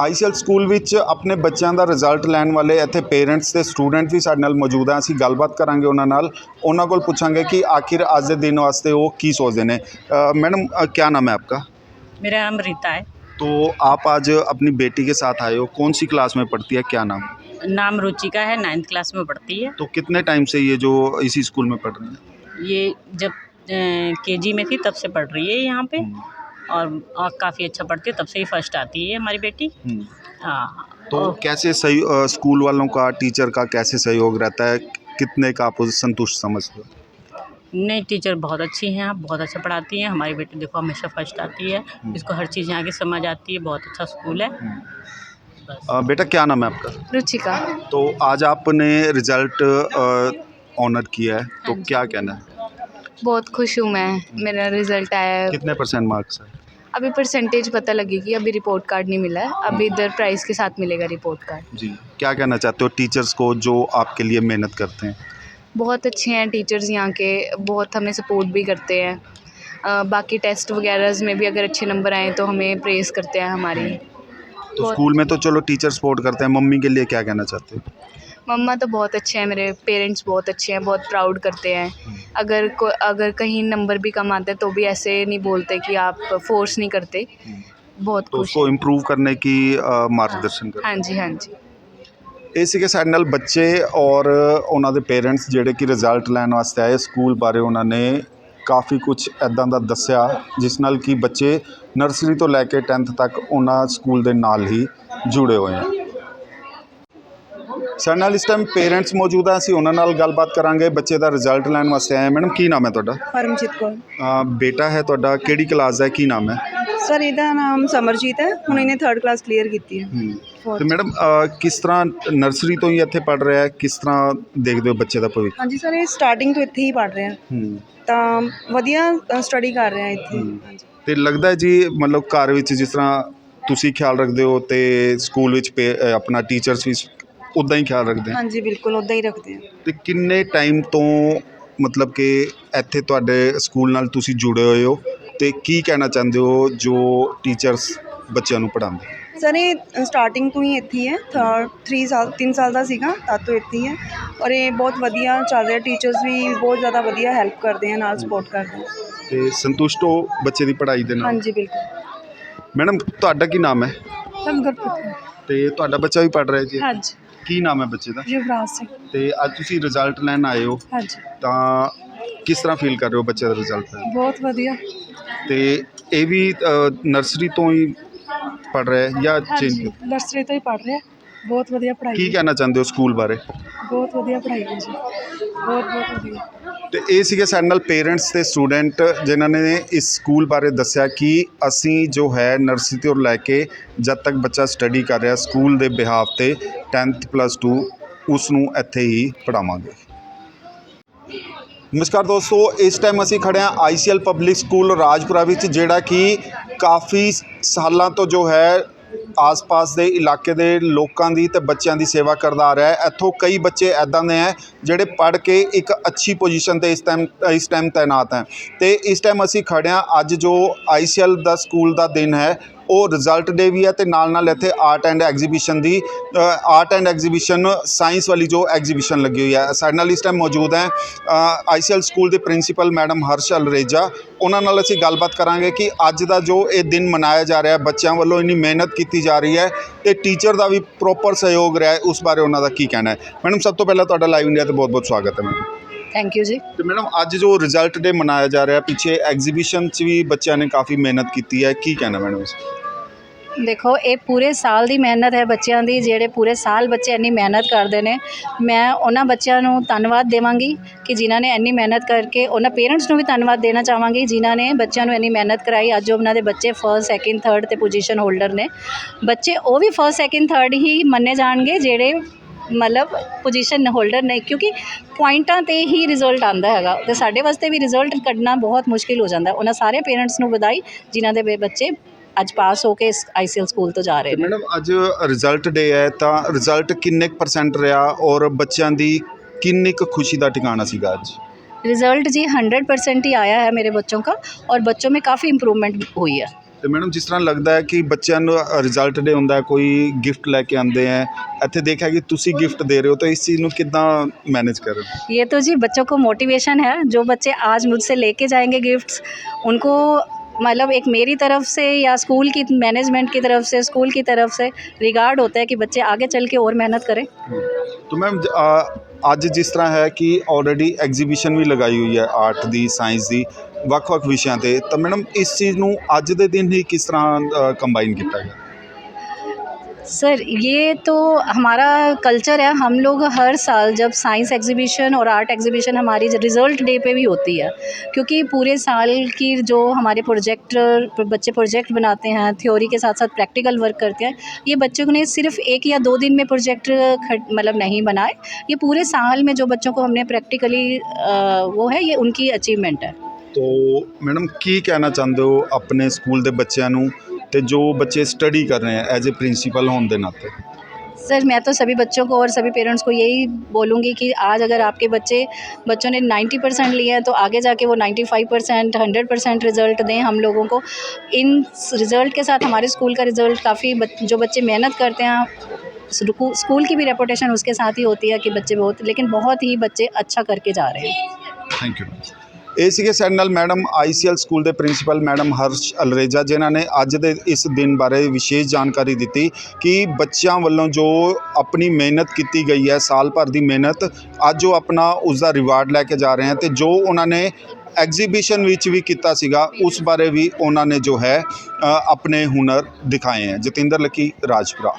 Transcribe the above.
ਆਈਸੀਐਲ school ਵਿੱਚ ਆਪਣੇ ਬੱਚਿਆਂ ਦਾ ਰਿਜ਼ਲਟ ਲੈਣ ਵਾਲੇ ਇੱਥੇ ਪੇਰੈਂਟਸ ਤੇ ਸਟੂਡੈਂਟ ਵੀ ਸਾਡੇ ਨਾਲ ਮੌਜੂਦ ਆ ਅਸੀਂ ਗੱਲਬਾਤ ਕਰਾਂਗੇ ਉਹਨਾਂ ਨਾਲ ਉਹਨਾਂ ਕੋਲ ਪੁੱਛਾਂਗੇ ਕਿ ਆਖਿਰ ਅੱਜ ਦੇ ਦਿਨ ਵਾਸਤੇ ਉਹ ਕੀ ਸੋਚਦੇ ਨੇ ਅ, मैडम अ, क्या नाम है आपका मेरा नाम रीता है तो आप आज अपनी बेटी के साथ आए हो कौन सी क्लास में पढ़ती है क्या नाम नाम रुचिका है नाइन्थ क्लास में पढ़ती है तो कितने टाइम से ये जो इसी स्कूल में पढ़ रही है ये जब केजी में थी तब से पढ़ रही है यहाँ पे और, काफ़ी अच्छा पढ़ती है तब से ही फ़र्स्ट आती है हमारी बेटी। हम्म। हाँ। तो कैसे सही स्कूल वालों का टीचर का कैसे सहयोग रहता है? कितने का आप उसे संतुष्ट समझते हो? नहीं टीचर बहुत अच्छी हैं आप बहुत अच्छा पढ़ाती हैं। हमारी बेटी देखो हमेशा फ़र्स्ट आती है। इसको हर चीज़ यहाँ की समझ आती है बहुत अच्छा स्कूल है। बस। अ, बेटा क्या नाम है आपका? रुचिका। तो आज आपने रिज़ल्ट ऑनर किया है तो हाँ क्या कहना है? बहुत खुश हूँ मैं मेरा रिज़ल्ट आया है। कितने परसेंट मार्क्स है? अभी परसेंटेज पता लगेगी अभी रिपोर्ट कार्ड नहीं मिला है अभी इधर प्राइस के साथ मिलेगा रिपोर्ट कार्ड जी क्या कहना चाहते हो टीचर्स को जो आपके लिए मेहनत करते हैं? बहुत अच्छे हैं टीचर्स यहाँ के बहुत हमें सपोर्ट भी करते हैं। बाकी टेस्ट वगैरह में भी अगर अच्छे नंबर आए तो हमें प्रेस करते हैं हमारी। तो स्कूल में तो चलो टीचर सपोर्ट करते हैं मम्मी के लिए क्या कहना चाहते हो? मम्मा तो बहुत अच्छे हैं मेरे पेरेंट्स बहुत अच्छे हैं बहुत प्राउड करते हैं अगर को अगर कहीं नंबर भी कम आते हैं तो भी ऐसे नहीं बोलते कि आप फोर्स नहीं करते बहुत तो खुश उसको इम्प्रूव करने की अ, मार्गदर्शन करते हाँ जी हाँ जी ਇਹ ਸੀਗੇ ਸਾਡੇ ਨਾਲ ਬੱਚੇ ਔਰ ਉਹਨਾਂ ਦੇ ਪੇਰੈਂਟਸ ਜਿਹੜੇ ਕਿ ਰਿਜ਼ਲਟ ਲੈਣ ਵਾਸਤੇ ਆਏ ਸਕੂਲ ਬਾਰੇ ਉਹਨਾਂ ਨੇ ਕਾਫੀ ਕੁਝ ਐਦਾਂ ਦਾ ਦੱਸਿਆ ਜਿਸ ਨਾਲ ਕਿ ਬੱਚੇ ਨਰਸਰੀ ਤੋਂ ਲੈ ਕੇ 10th ਤੱਕ ਉਹਨਾਂ ਸਕੂਲ ਦੇ ਨਾਲ ਹੀ ਜੁੜੇ ਹੋਏ ਆ ਸਾਡੇ ਨਾਲ ਇਸ ਟਾਈਮ ਪੇਰੈਂਟਸ ਮੌਜੂਦ ਆ ਅਸੀਂ ਉਹਨਾਂ ਨਾਲ ਗੱਲਬਾਤ ਕਰਾਂਗੇ ਬੱਚੇ ਦਾ ਰਿਜ਼ਲਟ ਲੈਣ ਵਾਸਤੇ ਆਏ ਮੈਡਮ ਕੀ ਨਾਮ ਹੈ ਤੁਹਾਡਾ? ਪਰਮਜੀਤ ਕੌਰ। ਅ, ਬੇਟਾ ਹੈ ਤੁਹਾਡਾ ਕਿਹੜੀ ਕਲਾਸ ਦਾ ਹੈ? ਕੀ ਨਾਮ ਹੈ? ਸਰ ਇਹਦਾ ਨਾਮ ਸਮਰਜੀਤ ਹੈ। ਹੁਣ ਇਹਨੇ 3rd ਕਲਾਸ ਕਲੀਅਰ ਕੀਤੀ ਹੈ। ਤੇ ਮੈਡਮ ਅ, ਕਿਸ ਤਰ੍ਹਾਂ ਨਰਸਰੀ ਤੋਂ ਹੀ ਇੱਥੇ ਪੜ ਰਿਹਾ ਹੈ? ਕਿਸ ਤਰ੍ਹਾਂ ਦੇਖਦੇ ਹੋ ਬੱਚੇ ਦਾ ਭਵਿੱਖ? ਹਾਂਜੀ ਸਰ ਇਹ ਸਟਾਰਟਿੰਗ ਤੋਂ ਇੱਥੇ ਹੀ ਪੜ ਰਿਹਾ। ਹੂੰ। ਤਾਂ ਵਧੀਆ ਸਟੱਡੀ ਕਰ ਰਿਹਾ ਇੱਥੇ। ਹਾਂਜੀ। ਤੇ ਲੱਗਦਾ ਹੈ ਜੀ ਮਤਲਬ ਘਰ ਵਿੱਚ ਜਿਸ ਤਰ੍ਹਾਂ ਤੁਸੀਂ ਖਿਆਲ ਰੱਖਦੇ ਹੋ ਤੇ ਸਕੂਲ ਵਿੱਚ ਪੇ- ਅ, ਆਪਣਾ ਟੀਚਰਸ ਵੀ ਉਦਾਂ ਹੀ ਖਿਆਲ ਰੱਖਦੇ ਆ? ਹਾਂਜੀ ਬਿਲਕੁਲ ਉਦਾਂ ਹੀ ਰੱਖਦੇ ਆ। ਤੇ ਕਿੰਨੇ ਟਾਈਮ ਤੋਂ ਮਤਲਬ ਕਿ ਇੱਥੇ ਤੁਹਾਡੇ ਸਕੂਲ ਨਾਲ ਤੁਸੀਂ ਜੁੜੇ ਹੋਏ ਹੋ? ਤੇ ਕੀ ਕਹਿਣਾ ਚਾਹੁੰਦੇ ਹੋ ਜੋ ਟੀਚਰਸ ਬੱਚਿਆਂ ਨੂੰ ਪੜ੍ਹਾਉਂਦੇ ਸਰ ਇਹ ਸਟਾਰਟਿੰਗ ਤੋਂ ਹੀ ਇੱਥੇ ਹੀ ਹੈ। 3 ਸਾਲ 3 ਸਾਲ ਦਾ ਸੀਗਾ ਤਦ ਤੋਂ ਇੱਥੇ ਹੀ ਹੈ। ਔਰ ਇਹ ਬਹੁਤ ਵਧੀਆ ਚੱਲ ਰਿਹਾ। ਟੀਚਰਸ ਵੀ ਬਹੁਤ ਜ਼ਿਆਦਾ ਵਧੀਆ ਹੈਲਪ ਕਰਦੇ ਆ ਨਾਲ ਸਪੋਰਟ ਕਰਦੇ ਆ। ਤੇ ਸੰਤੁਸ਼ਟ ਹੋ ਬੱਚੇ ਦੀ ਪੜ੍ਹਾਈ ਦੇ ਨਾਲ? ਹਾਂਜੀ ਬਿਲਕੁਲ। ਮੈਡਮ ਤੁਹਾਡਾ ਕੀ ਨਾਮ ਹੈ? ਸਮਗਰਪੁਰ ਤੇ ਤੁਹਾਡਾ ਬੱਚਾ ਵੀ ਪੜ੍ਹ ਰਿਹਾ ਜੀ। ਹਾਂਜੀ। ਕੀ ਨਾਮ ਹੈ ਬੱਚੇ ਦਾ? ਯੁਵਰਾਜ ਸਿੰਘ। ਤੇ ਅੱਜ ਤੁਸੀਂ ਰਿਜ਼ਲਟ ਲੈਣ ਆਏ ਹੋ। ਹਾਂਜੀ। ਤਾਂ ਕਿਸ ਤਰ੍ਹਾਂ ਫੀਲ ਕਰ ਰਹੇ ਹੋ ਬੱਚੇ ਦਾ ਰਿਜ਼ਲਟ ਬਹੁਤ ਵਧੀਆ। ਤੇ ਇਹ ਵੀ ਨਰਸਰੀ ਤੋਂ ਹੀ ਪੜ ਰਿਹਾ ਹੈ ਜਾਂ ਚੇਂਜ ਨਰਸਰੀ ਤੋਂ ਹੀ ਪੜ ਰਿਹਾ ਬਹੁਤ ਵਧੀਆ ਪੜ੍ਹਾਈ ਕੀ ਕਹਿਣਾ ਚਾਹੁੰਦੇ ਹੋ ਸਕੂਲ ਬਾਰੇ? ਬਹੁਤ ਵਧੀਆ ਪੜ੍ਹਾਈ ਹੈ ਜੀ। ਬਹੁਤ ਬਹੁਤ ਵਧੀਆ। ਤੇ ਇਹ ਸੀਗੇ ਸਾਡੇ ਨਾਲ ਪੇਰੈਂਟਸ ਤੇ ਸਟੂਡੈਂਟ ਜਿਨ੍ਹਾਂ ਨੇ ਇਸ ਸਕੂਲ ਬਾਰੇ ਦੱਸਿਆ ਕਿ ਅਸੀਂ ਜੋ ਹੈ ਨਰਸਰੀ ਤੋਂ ਲੈ ਕੇ ਜਦ ਤੱਕ ਬੱਚਾ ਸਟੱਡੀ ਕਰ ਰਿਹਾ ਸਕੂਲ ਦੇ ਬਿਹਾਫ ਤੇ 10th ਪਲੱਸ 2 ਉਸ ਨੂੰ ਇੱਥੇ ਹੀ ਪੜਾਵਾਂਗੇ ਨਮਸਕਾਰ ਦੋਸਤੋ, ਇਸ ਟਾਈਮ ਅਸੀਂ ਖੜੇ ਹਾਂ ਆਈਸੀਐਲ ਪਬਲਿਕ ਸਕੂਲ ਰਾਜਪੁਰਾ ਵਿੱਚ, ਜਿਹੜਾ ਕਿ ਕਾਫੀ ਸਾਲਾਂ ਤੋਂ ਜੋ ਹੈ ਆਸ-ਪਾਸ ਦੇ ਇਲਾਕੇ ਦੇ ਲੋਕਾਂ ਦੀ ਤੇ ਬੱਚਿਆਂ ਦੀ ਸੇਵਾ ਕਰਦਾ ਆ ਰਿਹਾ ਹੈ। ਇੱਥੋਂ ਕਈ ਬੱਚੇ ਐਦਾਂ ਦੇ ਹੈ ਜਿਹੜੇ ਪੜ੍ਹ ਕੇ ਇੱਕ ਅੱਛੀ ਪੋਜੀਸ਼ਨ ਤੇ ਇਸ ਟਾਈਮ ਇਸ ਟਾਈਮ ਤਾਇਨਾਤ ਹੈ। ਤੇ ਇਸ ਟਾਈਮ ਅਸੀਂ ਖੜੇ ਹਾਂ। ਅੱਜ ਜੋ ਆਈਸੀਐਲ ਦਾ ਸਕੂਲ ਦਾ ਦਿਨ ਹੈ ਉਹ ਰਿਜ਼ਲਟ ਡੇ ਵੀ ਹੈ ਤੇ ਨਾਲ ਨਾਲ ਇੱਥੇ ਆਰਟ ਐਂਡ ਐਗਜ਼ੀਬਿਸ਼ਨ ਦੀ ਆਰਟ ਐਂਡ ਐਗਜ਼ੀਬਿਸ਼ਨ ਸਾਇੰਸ ਵਾਲੀ ਜੋ ਐਗਜ਼ੀਬਿਸ਼ਨ ਲੱਗੀ ਹੋਈ ਹੈ ਸਾਡੇ ਨਾਲ ਇਸ ਟਾਈਮ ਮੌਜੂਦ ਹੈ। ਆਈਸੀਐਲ ਸਕੂਲ ਦੇ ਪ੍ਰਿੰਸੀਪਲ ਮੈਡਮ ਹਰਸ਼ਲ ਰੇਜਾ ਉਹਨਾਂ ਨਾਲ ਅਸੀਂ ਗੱਲਬਾਤ ਕਰਾਂਗੇ ਕਿ ਅੱਜ ਦਾ ਜੋ ਇਹ ਦਿਨ ਮਨਾਇਆ ਜਾ ਰਿਹਾ ਬੱਚਿਆਂ ਵੱਲੋਂ ਇੰਨੀ ਮਿਹਨਤ ਕੀਤੀ ਜਾ ਰਹੀ ਹੈ ਤੇ ਟੀਚਰ ਦਾ ਵੀ ਪ੍ਰੋਪਰ ਸਹਿਯੋਗ ਰਿਹਾ ਹੈ ਉਸ ਬਾਰੇ ਉਹਨਾਂ ਦਾ ਕੀ ਕਹਿਣਾ ਹੈ। ਮੈਡਮ ਸਭ ਤੋਂ ਪਹਿਲਾਂ ਤੁਹਾਡਾ ਲਾਈਵ ਇੰਡੀਆ ਤੇ ਬਹੁਤ-ਬਹੁਤ ਸਵਾਗਤ ਹੈ ਮੈਡਮ ਥੈਂਕ ਯੂ ਜੀ। ਤੇ ਮੈਡਮ ਅੱਜ ਜੋ ਰਿਜ਼ਲਟ ਡੇ ਮਨਾਇਆ ਜਾ ਰਿਹਾ ਪਿੱਛੇ ਐਗਜ਼ੀਬਿਸ਼ਨ 'ਚ ਵੀ ਬੱਚਿਆਂ ਨੇ ਕਾਫੀ ਮਿਹਨਤ ਕੀਤੀ ਹੈ ਕੀ ਕਹਿਣਾ ਮੈਡਮ ਇਸ? ਦੇਖੋ, ਇਹ ਪੂਰੇ ਸਾਲ ਦੀ ਮਿਹਨਤ ਹੈ ਬੱਚਿਆਂ ਦੀ, ਜਿਹੜੇ ਪੂਰੇ ਸਾਲ ਬੱਚੇ ਇੰਨੀ ਮਿਹਨਤ ਕਰਦੇ ਨੇ। ਮੈਂ ਉਹਨਾਂ ਬੱਚਿਆਂ ਨੂੰ ਧੰਨਵਾਦ ਦੇਵਾਂਗੀ ਕਿ ਜਿਨ੍ਹਾਂ ਨੇ ਇੰਨੀ ਮਿਹਨਤ ਕਰਕੇ, ਉਹਨਾਂ ਪੇਰੈਂਟਸ ਨੂੰ ਵੀ ਧੰਨਵਾਦ ਦੇਣਾ ਚਾਹਾਂਗੀ, ਜਿਨ੍ਹਾਂ ਨੇ ਬੱਚਿਆਂ ਨੂੰ ਇੰਨੀ ਮਿਹਨਤ ਕਰਾਈ। ਅੱਜ ਉਹਨਾਂ ਦੇ ਬੱਚੇ ਫਰਸਟ ਸੈਕਿੰਡ ਥਰਡ ਤੇ ਪੋਜੀਸ਼ਨ ਹੋਲਡਰ ਨੇ। ਬੱਚੇ ਉਹ ਵੀ ਫਰਸਟ ਸੈਕਿੰਡ ਥਰਡ ਹੀ ਮੰਨੇ ਜਾਣਗੇ, ਜਿਹੜੇ ਮਤਲਬ ਪੋਜੀਸ਼ਨ ਹੋਲਡਰ ਨੇ, ਕਿਉਂਕਿ ਪੁਆਇੰਟਾਂ ਤੇ ਹੀ ਰਿਜ਼ਲਟ ਆਂਦਾ ਹੈਗਾ। ਤੇ ਸਾਡੇ ਵਾਸਤੇ ਵੀ ਰਿਜ਼ਲਟ ਕੱਢਣਾ ਬਹੁਤ ਮੁਸ਼ਕਿਲ ਹੋ ਜਾਂਦਾ। ਉਹਨਾਂ ਸਾਰੇ ਪੇਰੈਂਟਸ ਨੂੰ ਵਧਾਈ, ਜਿਨ੍ਹਾਂ ਦੇ ਬੇ- ਬੱਚੇ ਅੱਜ ਪਾਸ ਹੋ ਕੇ ਇਸ ਆਈਸੀਐਲ ਸਕੂਲ ਤੋਂ ਜਾ ਰਹੇ ਤੇ ਨੇ ਮੈਡਮ ਅੱਜ ਰਿਜ਼ਲਟ ਡੇ ਹੈ ਤਾਂ ਰਿਜ਼ਲਟ ਕਿੰਨੇ ਪਰਸੈਂਟ ਰਿਹਾ ਔਰ ਬੱਚਿਆਂ ਦੀ ਕਿੰਨੀ ਕੁ ਖੁਸ਼ੀ ਦਾ ਠਿਕਾਣਾ ਸੀਗਾ ਅੱਜ रिजल्ट जी हंड्रेड परसेंट ही आया है मेरे बच्चों का और बच्चों में काफ़ी इम्प्रूवमेंट हुई है ਤੇ ਮੈਡਮ ਜਿਸ ਤਰ੍ਹਾਂ ਲੱਗਦਾ ਹੈ ਕਿ ਬੱਚਿਆਂ ਨੂੰ ਰਿਜ਼ਲਟ ਡੇ ਹੁੰਦਾ ਹੈ, ਕੋਈ ਗਿਫਟ ਲੈ ਕੇ ਆਉਂਦੇ ਹੈ ਇੱਥੇ ਦੇਖਿਆ ਕਿ ਤੁਸੀਂ ਗਿਫਟ ਦੇ ਰਹੇ ਹੋ ਤਾਂ ਇਸ ਚੀਜ਼ ਨੂੰ ਕਿੱਦਾਂ ਮੈਨੇਜ ਕਰ ਰਹੇ ਹੋ ये तो जी बच्चों को मोटिवेशन है जो बच्चे आज मुझसे लेके जाएंगे गिफ्ट्स उनको मतलब एक मेरी तरफ से या स्कूल की मैनेजमेंट की तरफ से स्कूल की तरफ से रिगार्ड होता है कि बच्चे आगे चल के और मेहनत करें ਤਾਂ ਮੈਮ ਅੱਜ ਜਿਸ ਤਰ੍ਹਾਂ ਹੈ ਕਿ ਆਲਰੇਡੀ ਐਗਜ਼ੀਬਿਸ਼ਨ ਵੀ ਲਗਾਈ ਹੋਈ ਹੈ ਆਰਟ ਦੀ ਸਾਇੰਸ ਦੀ ਵੱਖ-ਵੱਖ ਵਿਸ਼ਿਆਂ ਤੇ ਤਾਂ ਮੈਡਮ ਇਸ ਚੀਜ਼ ਨੂੰ ਅੱਜ ਦੇ ਦਿਨ ਹੀ ਕਿਸ ਤਰ੍ਹਾਂ ਕੰਬਾਈਨ ਕੀਤਾ ਗਿਆ सर ये तो हमारा कल्चर है हम लोग हर साल जब साइंस एग्जीबिशन और आर्ट एग्जीबिशन हमारी रिज़ल्ट डे पे भी होती है क्योंकि पूरे साल की जो हमारे प्रोजेक्टर बच्चे प्रोजेक्ट बनाते हैं थ्योरी के साथ साथ प्रैक्टिकल वर्क करते हैं ये बच्चों ने सिर्फ एक या दो दिन में प्रोजेक्ट खट- मतलब नहीं बनाए ये पूरे साल में जो बच्चों को हमने प्रैक्टिकली वो है ये उनकी अचीवमेंट है ਤੋ ਮੈਡਮ ਕੀ ਕਹਿਣਾ ਚਾਹੁੰਦੇ ਹੋ ਆਪਣੇ ਸਕੂਲ ਦੇ ਬੱਚਿਆਂ ਨੂੰ ਤੇ ਜੋ ਬੱਚੇ ਸਟੱਡੀ ਕਰ ਰਹੇ ਹੈ ਐਜ਼ ਅ ਪ੍ਰਿੰਸੀਪਲ ਹੋਣ ਦੇ ਨਾਤੇ सर मैं तो सभी बच्चों को और सभी पेरेंट्स को यही बोलूँगी कि आज अगर आपके बच्चे बच्चों ने 90 परसेंट लिए हैं तो आगे जाके वो 95 परसेंट हंड्रेड परसेंट रिज़ल्ट दें हम लोगों को इन रिज़ल्ट के साथ हमारे स्कूल का रिज़ल्ट काफ़ी जो बच्चे मेहनत करते हैं स्कू- स्कूल की भी रेपुटेशन उसके साथ ही होती है कि बच्चे बहुत लेकिन बहुत ही बच्चे अच्छा करके जा रहे हैं ਥੈਂਕ ਯੂ ਇਹ ਸੀਗੇ ਸਾਡੇ ਨਾਲ ਮੈਡਮ ਆਈਸੀਐਲ ਸਕੂਲ ਦੇ ਪ੍ਰਿੰਸੀਪਲ ਮੈਡਮ ਹਰਸ਼ ਅਲਰੇਜਾ, ਜਿਨ੍ਹਾਂ ਨੇ ਅੱਜ ਦੇ ਇਸ ਦਿਨ ਬਾਰੇ ਵਿਸ਼ੇਸ਼ ਜਾਣਕਾਰੀ ਦਿੱਤੀ ਕਿ ਬੱਚਿਆਂ ਵੱਲੋਂ ਜੋ ਆਪਣੀ ਮਿਹਨਤ ਕੀਤੀ ਗਈ ਹੈ, ਸਾਲ ਭਰ ਦੀ ਮਿਹਨਤ, ਅੱਜ ਉਹ ਆਪਣਾ ਉਸ ਦਾ ਰਿਵਾਰਡ ਲੈ ਕੇ ਜਾ ਰਹੇ ਹਨ ਤੇ ਜੋ ਉਹਨਾਂ ਨੇ ਐਗਜ਼ੀਬਿਸ਼ਨ ਵਿੱਚ ਵੀ ਕੀਤਾ ਸੀਗਾ, ਉਸ ਬਾਰੇ ਵੀ ਉਹਨਾਂ ਨੇ ਜੋ ਹੈ ਆਪਣੇ ਹੁਨਰ ਦਿਖਾਏ ਹੈ। ਜਤਿੰਦਰ ਲੱਕੀ, ਰਾਜਪੁਰਾ।